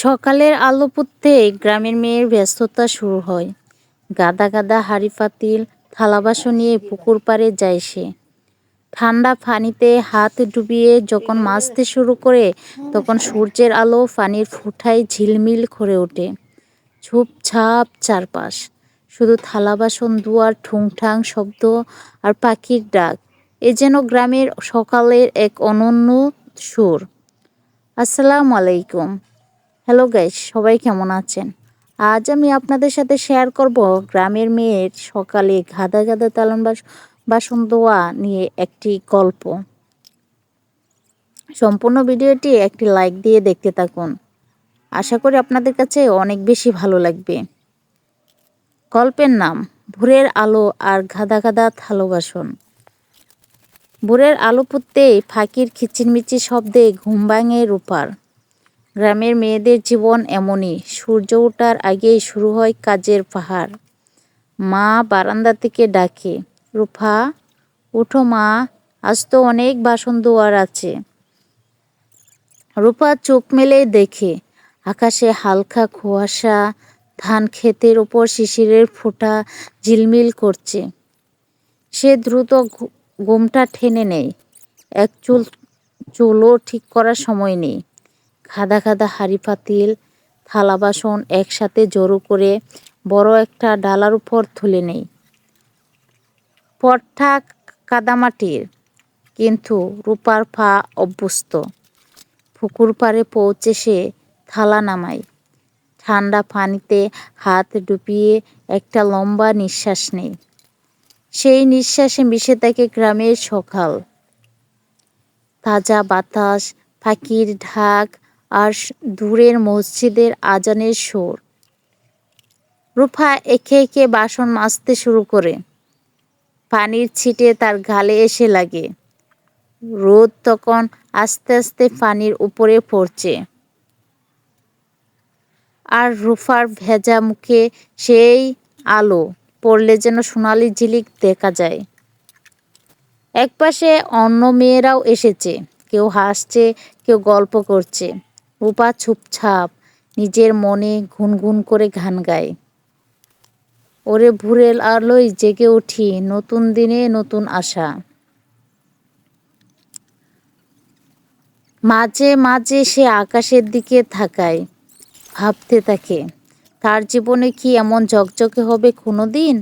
সকালের আলো ফুটতেই গ্রামের মেয়ের ব্যস্ততা শুরু হয়। গাদা গাদা হাঁড়ি পাতিল থালা বাসন নিয়ে পুকুর পাড়ে যায় সে। ঠান্ডা পানিতে হাত ডুবিয়ে যখন মাছতে শুরু করে, তখন সূর্যের আলো পানির ফুটায় ঝিলমিল করে ওঠে। ঝুপঝাপ চারপাশ। শুধু থালা বাসন, দুয়ার, ঠুংঠাং শব্দ আর পাখির ডাক। এ যেন গ্রামের সকালের এক অনন্য সুর। আসসালামু আলাইকুম। হ্যালো গাইস সবাই কেমন আছেন? আজ আমি আপনাদের সাথে শেয়ার করব গ্রামের মেয়ের সকালে গাদা গাদা তালন বাস বাসন ধোয়া নিয়ে একটি গল্প। সম্পূর্ণ ভিডিওটি একটি লাইক দিয়ে দেখতে থাকুন। আশা করি আপনাদের কাছে অনেক বেশি ভালো লাগবে। গল্পের নাম, ভোরের আলো আর গাদা গাদা থালো বাসন। ভোরের আলো পুততেই ফাঁকির কিচিরমিচির শব্দে ঘুম ভাঙে রূপার। গ্রামের মেয়েদের জীবন এমনই। সূর্য ওঠার আগেই শুরু হয় কাজের পাহাড়। মা বারান্দা থেকে ডাকে, রূপা উঠো মা, আজ তো অনেক বাসন দোয়ার আছে। রূপা চোখ মেলে দেখে, আকাশে হালকা কুয়াশা, ধান ক্ষেতের ওপর শিশিরের ফোঁটা ঝিলমিল করছে। সে দ্রুত ঘুমটা টেনে নেয়। এক চুল, চুলও ঠিক করার সময় নেই। খাদা খাদা হাঁড়ি পাতিল, থালা বাসন একসাথে জড়ো করে বড় একটা ডালার উপর তুলে নেই। পটটা কাদামাটির, কিন্তু রূপার পা অভ্যস্ত। পুকুর পাড়ে পৌঁছে সে থালা নামায়। ঠান্ডা পানিতে হাত ডুবিয়ে একটা লম্বা নিঃশ্বাস নেই সেই নিঃশ্বাসে মিশে থাকে গ্রামের সকাল। তাজা বাতাস, পাখির ঢাক আর দূরের মসজিদের আজানের সুর। রূপা একে একে বাসন মাজতে শুরু করে। পানির ছিটে তার গালে এসে লাগে। রোদ তখন আস্তে আস্তে পানির উপরে পড়ছে। আর রুফার ভেজা মুখে সেই আলো পড়লে যেন সোনালি ঝিলিক দেখা যায়। একপাশে অন্য মেয়েরাও এসেছে। কেউ হাসছে, কেউ গল্প করছে। রূপা চুপছাপ নিজের মনে গুনগুন করে গান গায়। ওরে ভুরেল আলোয় জেগে উঠি নতুন দিনে নতুন আশা। মাঝে মাঝে সে আকাশের দিকে থাকায়, ভাবতে থাকে, তার জীবনে কি এমন ঝকঝকে হবে কোনো দিন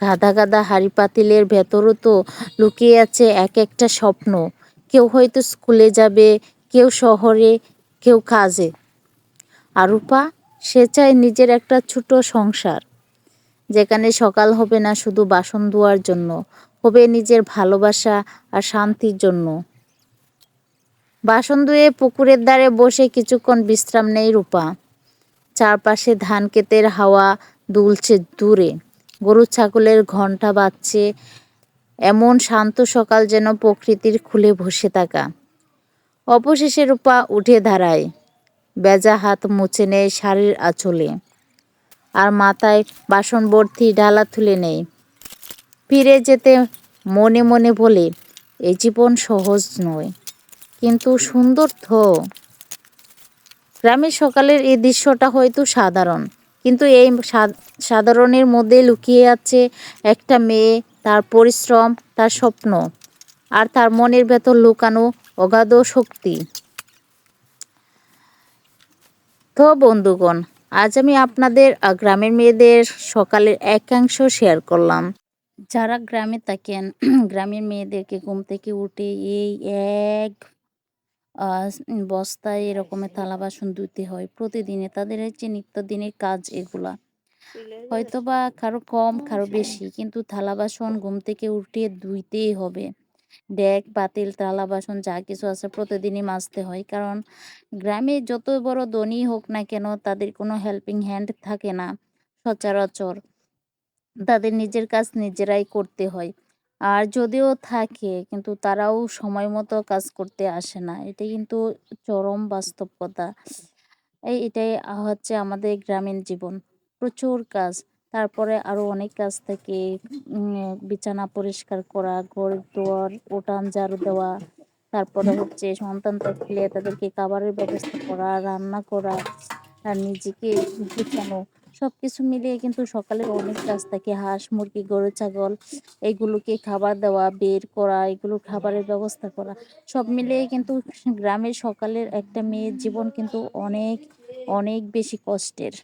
গাদা গাদা হাড়ি পাতিলের ভেতরও তো লুকিয়ে আছে এক একটা স্বপ্ন। কেউ হয়তো স্কুলে যাবে, কেউ শহরে কেউ কাজে। আর রূপা সে চায় নিজের একটা ছোট সংসার, যেখানে সকাল হবে না শুধু বাসন ধোয়ার জন্য, হবে নিজের ভালোবাসা আর শান্তির জন্য। বাসন ধুয়ে পুকুরের ধারে বসে কিছুক্ষণ বিশ্রাম নেই রূপা। চারপাশে ধান ক্ষেতের হাওয়া দুলছে দূরে, গরু ছাগলের ঘণ্টা বাজছে, এমন শান্ত সকাল যেন প্রকৃতির খুলে বসে থাকা। অবশেষে রূপা উঠে দাঁড়ায়। বেজা হাত মুছে নেয় শাড়ির আঁচলে। আর মাথায় বাসন ভর্তি ডালা তুলে নেয়। ফিরে যেতে মনে মনে বলে এই জীবন সহজ নয়, কিন্তু সুন্দর তো। গ্রামের সকালের এই দৃশ্যটা হয়তো সাধারণ, কিন্তু এই সাধারণের মধ্যে লুকিয়ে আছে একটা মেয়ে, তার পরিশ্রম, তার স্বপ্ন। আর তার মনের ভেতর লুকানো অগাধ শক্তি। তো বন্ধুগণ, আজ আমি আপনাদের গ্রামের মেয়েদের সকালের একাংশ শেয়ার করলাম। যারা গ্রামে থাকেন, গ্রামের মেয়েদেরকে ঘুম থেকে উঠে এই এক বস্তায় এরকমের থালা বাসন ধুতে হয়। প্রতিদিনে তাদের হচ্ছে নিত্যদিনের কাজ এগুলা। হয়তো বা কারও কম, কারও বেশি, কিন্তু থালা বাসন ঘুম থেকে উঠে ধুইতেই হবে। ডেক পাতিল থালা বাসন, যা কিছু আছে প্রতিদিনই মাজতে হয়। কারণ গ্রামে যত বড় ধনী হোক না কেন তাদের কোনো হেল্পিং হ্যান্ড থাকে না, সচরাচর। তাদের নিজের কাজ নিজেরাই করতে হয়। আর যদিও থাকে, কিন্তু তারাও সময় মতো কাজ করতে আসে না। এটা কিন্তু চরম বাস্তবতা এই এটাই হচ্ছে আমাদের গ্রামীণ জীবন। প্রচুর কাজ। তারপরে আরও অনেক কাজ থাকে। বিছানা পরিষ্কার করা, ঘর দুয়ার, উঠান ঝাড়ু দেওয়া, তারপরে হচ্ছে সন্তান থাকলে তাদেরকে খাবারের ব্যবস্থা করা, রান্না করা, আর নিজেকে গুছানো সব কিছু মিলিয়ে কিন্তু সকালের অনেক কাজ থাকে। হাঁস, মুরগি, গরু, ছাগল, এগুলোকে খাবার দেওয়া, বের করা, এগুলো খাবারের ব্যবস্থা করা, সব মিলিয়ে কিন্তু গ্রামের সকালের একটা মেয়ের জীবন কিন্তু অনেক অনেক বেশি কষ্টের।